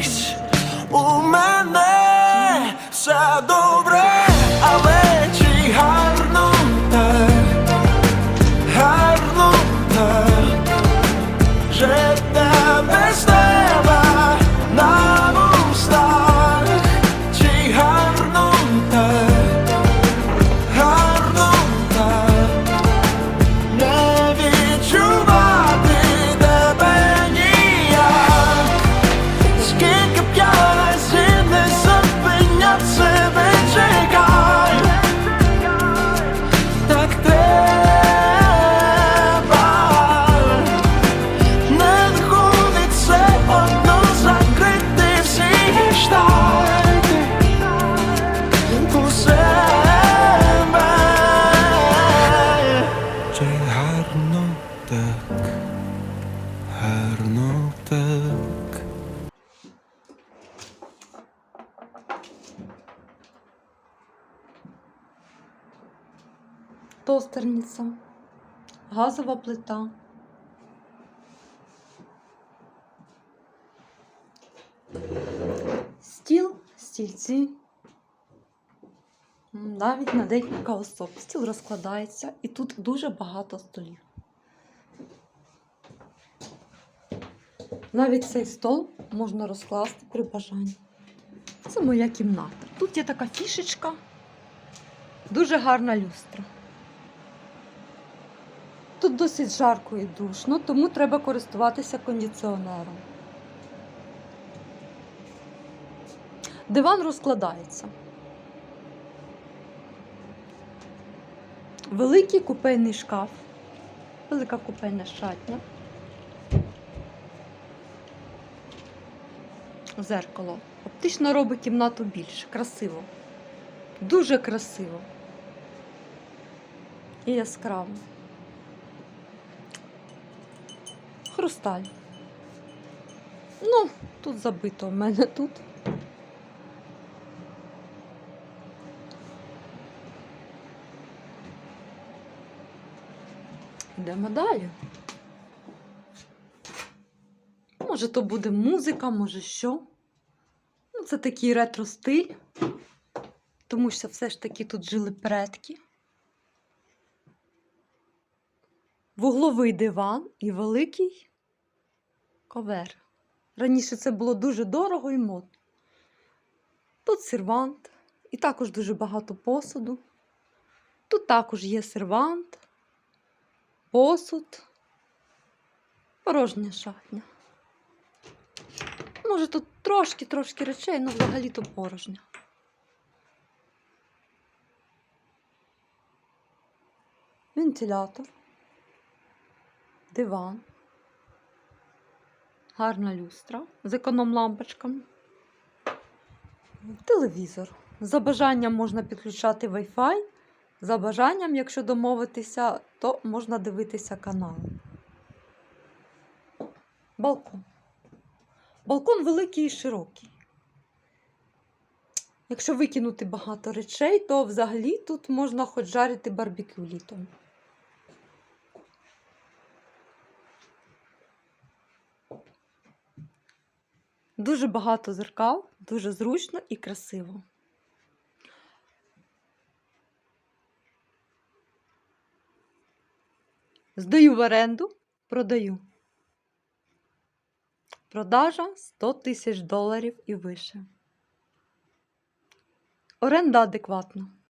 peace. Тостерниця, газова плита. Стіл, стільці. Навіть на декілька особ. Стіл розкладається, і тут дуже багато столів. Навіть цей стол можна розкласти при бажанні. Це моя кімната. Тут є така фішечка, дуже гарна люстра. Тут досить жарко і душно, тому треба користуватися кондиціонером. Диван розкладається. Великий купейний шкаф, велика купейна шатня. Зеркало. Оптично робить кімнату більше. Красиво. Дуже красиво. І яскраво. Хрусталь. Ну, тут забито в мене тут. Йдемо далі. Може, то буде музика, може що. Ну, це такий ретро-стиль, тому що все ж таки тут жили предки. Вугловий диван і великий ковер. Раніше це було дуже дорого і модно. Тут сервант, і також дуже багато посуду. Тут також є сервант, посуд, порожня шатня. Може, тут трошки-трошки речей, але взагалі то порожня. Вентилятор, диван, гарна люстра з економ-лампочками, телевізор. За бажанням можна підключати Wi-Fi. За бажанням, якщо домовитися, то можна дивитися канали. Балкон. Балкон великий і широкий. Якщо викинути багато речей, то взагалі тут можна хоч жарити барбекю літом. Дуже багато зеркал, дуже зручно і красиво. Здаю в оренду, продаю. Продажа 100 тисяч доларів і вище. Оренда адекватна.